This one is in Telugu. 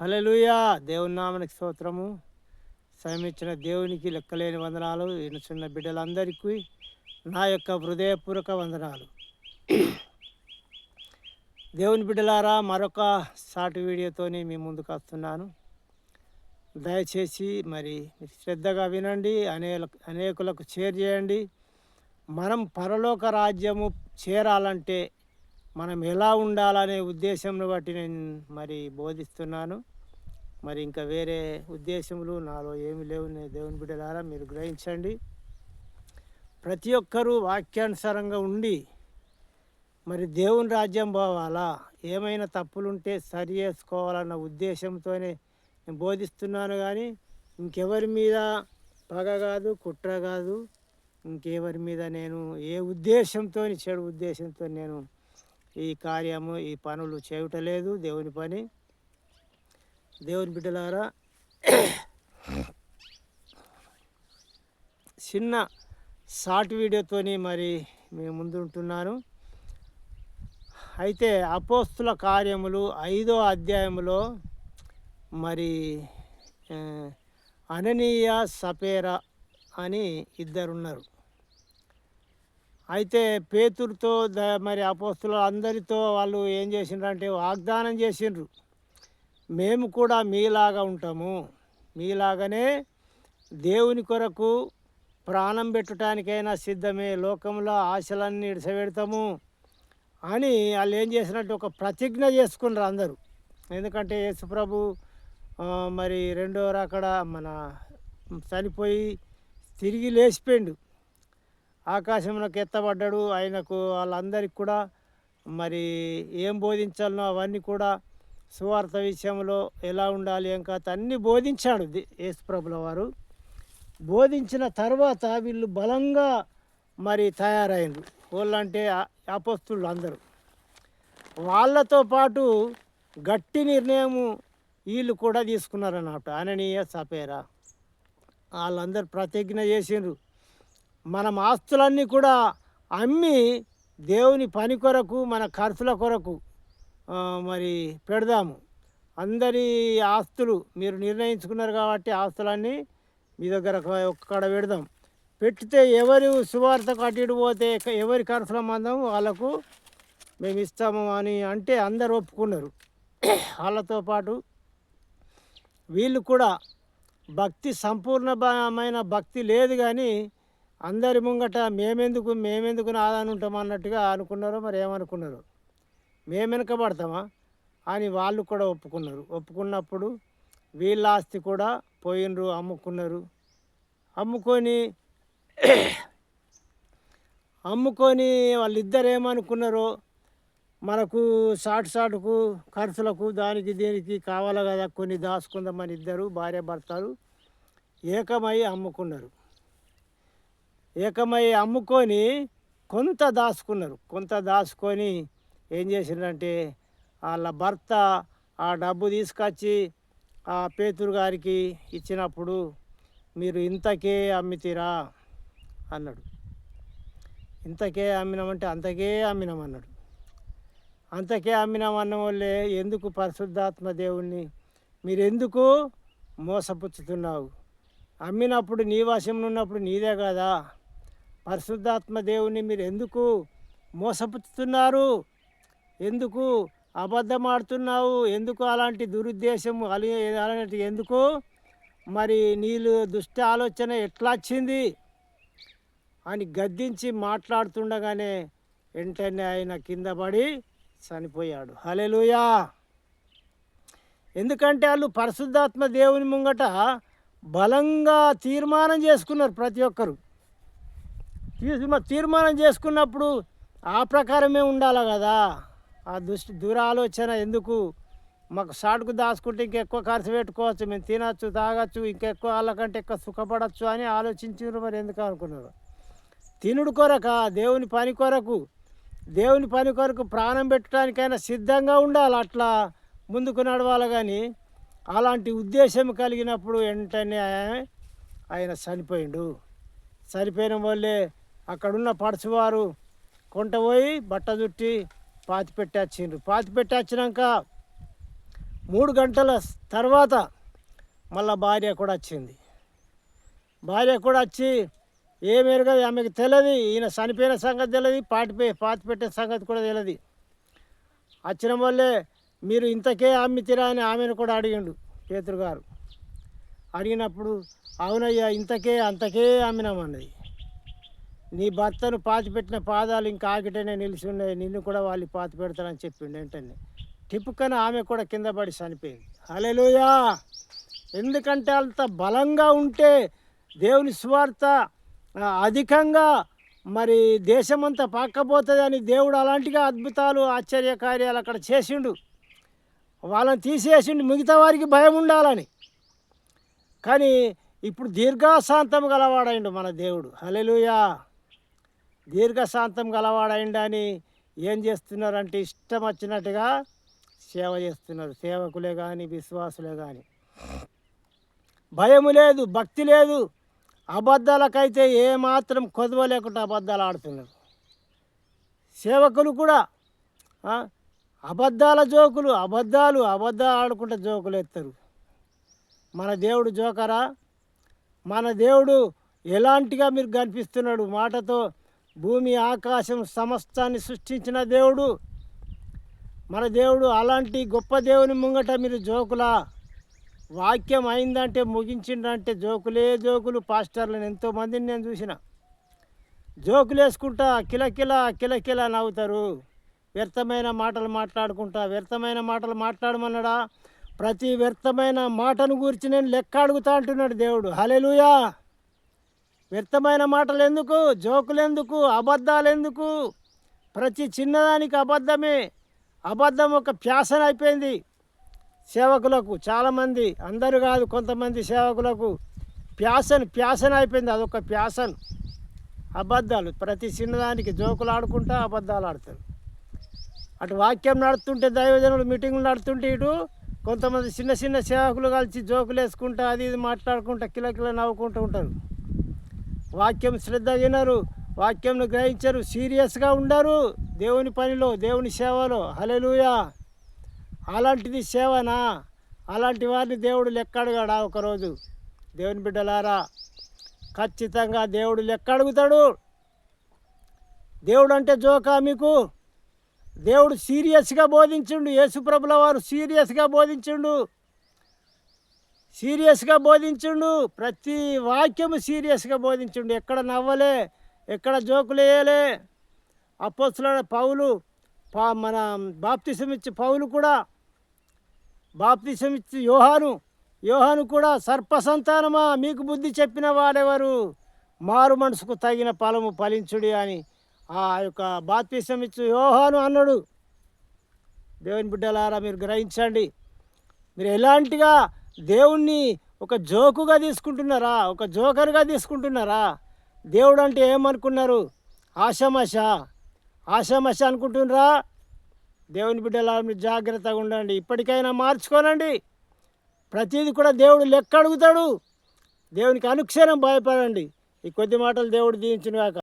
హలలుయా దేవుని నామనికి స్తోత్రము. సమయించిన దేవునికి లెక్కలేని వందనాలు. చిన్న బిడ్డలందరికీ నా యొక్క హృదయపూర్వక వందనాలు. దేవుని బిడ్డలారా మరొక షార్ట్ వీడియోతోని మీ ముందుకు వస్తున్నాను. దయచేసి మరి శ్రద్ధగా వినండి అనేక అనేకులకు షేర్ చేయండి. మనం పరలోక రాజ్యము చేరాలంటే మనం ఎలా ఉండాలనే ఉద్దేశంను బట్టి నేను మరి బోధిస్తున్నాను. మరి ఇంకా వేరే ఉద్దేశములు నాలో ఏమి లేవు. నేను దేవుని బిడ్డలారా మీరు గ్రహించండి. ప్రతి ఒక్కరూ వాక్యానుసారంగా ఉండి మరి దేవుని రాజ్యం పోవాలా? ఏమైనా తప్పులుంటే సరి చేసుకోవాలన్న ఉద్దేశంతోనే నేను బోధిస్తున్నాను కానీ ఇంకెవరి మీద పగ కాదు కుట్ర కాదు ఇంకెవరి మీద నేను ఏ ఉద్దేశంతో చెడు ఉద్దేశంతో నేను ఈ కార్యము ఈ పనులు చేయటలేదు దేవుని పని. దేవుని బిడ్డలారా చిన్న షార్ట్ వీడియోతోని మరి మేము ముందు ఉంటున్నాను అయితే అపోస్తుల కార్యములు ఐదో అధ్యాయంలో మరి అననీయ సపేరా అని ఇద్దరున్నారు. అయితే పేతురుతో ద మరి అపోస్తులు అందరితో వాళ్ళు ఏం చేసిండ్రంటే వాగ్దానం చేసిండ్రు. మేము కూడా మీలాగా ఉంటాము. మీలాగానే దేవుని కొరకు ప్రాణం పెట్టడానికైనా సిద్ధమే. లోకంలో ఆశలన్నీ ఇడిసపెడతాము అని వాళ్ళు ఏం చేసినట్టు ఒక ప్రతిజ్ఞ చేసుకున్నారు అందరూ. ఎందుకంటే యేసుప్రభు మరి రెండో అక్కడ మన చనిపోయి తిరిగి లేచిపోయిండు. ఆకాశంలోకి ఎత్తబడ్డాడు. ఆయనకు వాళ్ళందరికీ కూడా మరి ఏం బోధించాలనో అవన్నీ కూడా సువార్త విషయంలో ఎలా ఉండాలి ఏం కాదు అన్నీ బోధించాడు యేసుప్రభుల వారు. బోధించిన తర్వాత వీళ్ళు బలంగా మరి తయారైంది వాళ్ళంటే అపస్తులు అందరూ. వాళ్ళతో పాటు గట్టి నిర్ణయము వీళ్ళు కూడా తీసుకున్నారన్నమాట. అననీయ సపేరా. వాళ్ళందరూ ప్రతిజ్ఞ చేసిండ్రు. మనం ఆస్తులన్నీ కూడా అమ్మి దేవుని పని కొరకు మన ఖర్చుల కొరకు మరి పెడదాము. అందరి ఆస్తులు మీరు నిర్ణయించుకున్నారు కాబట్టి ఆస్తులన్నీ మీ దగ్గర ఒక్కడ పెడదాం. పెడితే ఎవరు సువార్తకు అటు ఇటు పోతే ఎవరి ఖర్చుల మందం వాళ్ళకు మేము ఇస్తాము అని అంటే అందరు ఒప్పుకున్నారు. వాళ్ళతో పాటు వీళ్ళు కూడా భక్తి సంపూర్ణమైన భక్తి లేదు కానీ అందరి ముంగట మేమెందుకు మేమెందుకు ఆదాని ఉంటాం అన్నట్టుగా అనుకున్నారో మరి ఏమనుకున్నారు. మేము వెనకబడతామా అని వాళ్ళు కూడా ఒప్పుకున్నారు. ఒప్పుకున్నప్పుడు వీళ్ళ ఆస్తి కూడా పోయినరు అమ్ముకున్నారు. అమ్ముకొని అమ్ముకొని వాళ్ళిద్దరు ఏమనుకున్నారో మనకు షార్ట్ షార్ట్కు ఖర్చులకు దానికి దీనికి కావాలి కదా కొన్ని దాచుకుందామని ఇద్దరు భార్య భర్తలు ఏకమై అమ్ముకున్నారు. ఏకమై అమ్ముకొని కొంత దాచుకున్నారు. కొంత దాచుకొని ఏం చేసిందంటే వాళ్ళ భర్త ఆ డబ్బు తీసుకొచ్చి ఆ పేతురు గారికి ఇచ్చినప్పుడు మీరు ఇంతకే అమ్మితీరా అన్నాడు. ఇంతకే అమ్మినామంటే అంతకే అమ్మినామన్నాడు అంతకే అమ్మినామన్న వాళ్ళే ఎందుకు పరిశుద్ధాత్మ దేవుణ్ణి? మీరెందుకు మోసపుచ్చుతున్నావు? అమ్మినప్పుడు నీ వశంలో ఉన్నప్పుడు నీదే కదా? పరిశుద్ధాత్మ దేవుని మీరు ఎందుకు మోసపుచ్చుతున్నారు? ఎందుకు అబద్ధమాడుతున్నావు? ఎందుకు అలాంటి దురుద్దేశం అలి అలాంటి ఎందుకు? మరి నీళ్ళు దుష్ట ఆలోచన ఎట్లా వచ్చింది అని గద్దించి మాట్లాడుతుండగానే వెంటనే ఆయన కింద పడి చనిపోయాడు. హలెలుయా ఎందుకంటే వాళ్ళు పరిశుద్ధాత్మ దేవుని ముంగట బలంగా తీర్మానం చేసుకున్నారు ప్రతి ఒక్కరు. తీర్మానం చేసుకున్నప్పుడు ఆ ప్రకారమే ఉండాలి కదా. ఆ దుష్టి దురాలోచన ఎందుకు? మాకు షాట్కు దాచుకుంటే ఇంకెక్కువ ఖర్చు పెట్టుకోవచ్చు మేము తినచ్చు తాగొచ్చు ఇంకెక్కువ వాళ్ళకంటే ఎక్కువ సుఖపడచ్చు అని ఆలోచించారు మరి ఎందుకు అనుకున్నారు? తినుడు కొరక దేవుని పని కొరకు దేవుని పని కొరకు ప్రాణం పెట్టడానికైనా సిద్ధంగా ఉండాలి అట్లా ముందుకు నడవాలి కానీ అలాంటి ఉద్దేశం కలిగినప్పుడు వెంటనే ఆయన చనిపోయిండు. చనిపోయిన వాళ్ళే అక్కడున్న పడుచువారు కొంట పోయి బట్ట చుట్టి పాతి పెట్టేసిండ్రు పాతి పెట్టేసినాక మూడు గంటల తర్వాత మళ్ళా భార్య కూడా వచ్చింది. భార్య కూడా వచ్చి ఏమేరుగా ఆమెకు తెలియదు ఈయన చనిపోయిన సంగతి తెలియదు పాటిపోయి పాతి పెట్టిన సంగతి కూడా తెలియదు వచ్చిన వల్లే మీరు ఇంతకే అమ్మితిరా అని ఆమెను కూడా అడిగిండు పేతురు గారు. అడిగినప్పుడు అవునయ్యా ఇంతకే అంతకే అమ్మినామన్నది నీ భర్తను పాతి పెట్టిన పాదాలు ఇంకా ఆగిటనే నిలిచి ఉన్నాయి నిన్ను కూడా వాళ్ళు పాతి పెడతారని చెప్పిండు వెంటనే. టిప్పుకన ఆమె కూడా కింద పడి చనిపోయింది. అలెలుయా ఎందుకంటే అంత బలంగా ఉంటే దేవుని స్వార్థ అధికంగా మరి దేశమంతా పక్కపోతుంది అని దేవుడు అలాంటిగా అద్భుతాలు ఆశ్చర్య కార్యాలు అక్కడ చేసిండు. వాళ్ళని తీసేసిండు. మిగతా వారికి భయం ఉండాలని. కానీ ఇప్పుడు దీర్ఘశాంతం గలవాడైండు మన దేవుడు. హలెలుయా దీర్ఘశాంతం గలవాడైండని ఏం చేస్తున్నారంటే ఇష్టం వచ్చినట్టుగా సేవ చేస్తున్నారు. సేవకులే కానీ విశ్వాసులే కానీ భయము లేదు భక్తి లేదు. అబద్ధాలకైతే ఏమాత్రం కొదవ లేకుండా అబద్ధాలు ఆడుతున్నారు. సేవకులు కూడా అబద్ధాల జోకులు అబద్ధాలు అబద్ధాలు ఆడుకుంటే జోకులు ఎత్తారు. మన దేవుడు జోకరా? మన దేవుడు ఎలాంటిగా మీరు కనిపిస్తున్నాడు? మాటతో భూమి ఆకాశం సమస్తాన్ని సృష్టించిన దేవుడు. మన దేవుడు అలాంటి గొప్ప దేవుని ముంగట మీరు జోకులా? వాక్యం అయిందంటే ముగించిందంటే జోకులే జోకులు. పాస్టర్లను ఎంతోమందిని నేను చూసిన. జోకులు వేసుకుంటా కిలకిల కిలకిల నవ్వుతారు. వ్యర్థమైన మాటలు మాట్లాడుకుంటా వ్యర్థమైన మాటలు మాట్లాడమన్నాడా? ప్రతి వ్యర్థమైన మాటను గురించి నేను లెక్క అడుగుతా అంటున్నాడు దేవుడు. హలెలుయా వ్యర్థమైన మాటలు ఎందుకు జోకులు ఎందుకు అబద్ధాలు ఎందుకు ప్రతి చిన్నదానికి అబద్ధమే. అబద్ధం ఒక ప్యాసన అయిపోయింది. సేవకులకు చాలామంది అందరూ కాదు కొంతమంది సేవకులకు ప్యాసన్ ప్యాషన్ అయిపోయింది. అదొక ప్యాసన్. అబద్ధాలు. ప్రతి చిన్నదానికి జోకులు ఆడుకుంటా అబద్ధాలు ఆడతారు. అటు వాక్యం నడుతుంటే దైవజనులు మీటింగులు నడుతుంటే ఇటు కొంతమంది చిన్న చిన్న సేవకులు కలిసి జోకులు వేసుకుంటా అది ఇది మాట్లాడుకుంటా కిలకిల నవ్వుకుంటూ ఉంటారు. వాక్యం శ్రద్ధ వినరు వాక్యంను గ్రహించరు సీరియస్గా ఉండరు. దేవుని పనిలో దేవుని సేవలో. హలెలుయా అలాంటిది సేవనా? అలాంటి వారిని దేవుడు లెక్కడగాడా ఒకరోజు? దేవుని బిడ్డలారా ఖచ్చితంగా దేవుడు లెక్క అడుగుతాడు. దేవుడు అంటే జోకా మీకు? దేవుడు సీరియస్గా బోధించిండు యేసుప్రభుల వారు సీరియస్గా బోధించిండు. సీరియస్గా బోధించుండు. ప్రతి వాక్యము సీరియస్గా బోధించుండు. ఎక్కడ నవ్వలే ఎక్కడ జోకులు వేయలే. అపోస్తుల పౌలు పా మన బాప్తిసం ఇచ్చి పౌలు కూడా బాప్తిసం ఇచ్చి యోహాను యోహాను కూడా సర్పసంతానమా? మీకు బుద్ధి చెప్పిన వాడెవరు? మారు మనసుకు తగిన ఫలము ఫలించుడి అని ఆ యొక్క బాప్తిసం ఇచ్చి యోహాను అన్నాడు. దేవుని బిడ్డలారా మీరు గ్రహించండి. మీరు ఎలాంటిగా దేవుణ్ణి ఒక జోకుగా తీసుకుంటున్నారా? ఒక జోకర్గా తీసుకుంటున్నారా? దేవుడు అంటే ఏమనుకున్నారు? ఆషమష. ఆషమష అనుకుంటున్నారా? దేవుని బిడ్డలా మీరు జాగ్రత్తగా ఉండండి. ఇప్పటికైనా మార్చుకోనండి. ప్రతిదీ కూడా దేవుడు లెక్క అడుగుతాడు. దేవునికి అనుక్షణం భయపడండి. ఈ కొద్ది మాటలు దేవుడు దీవించును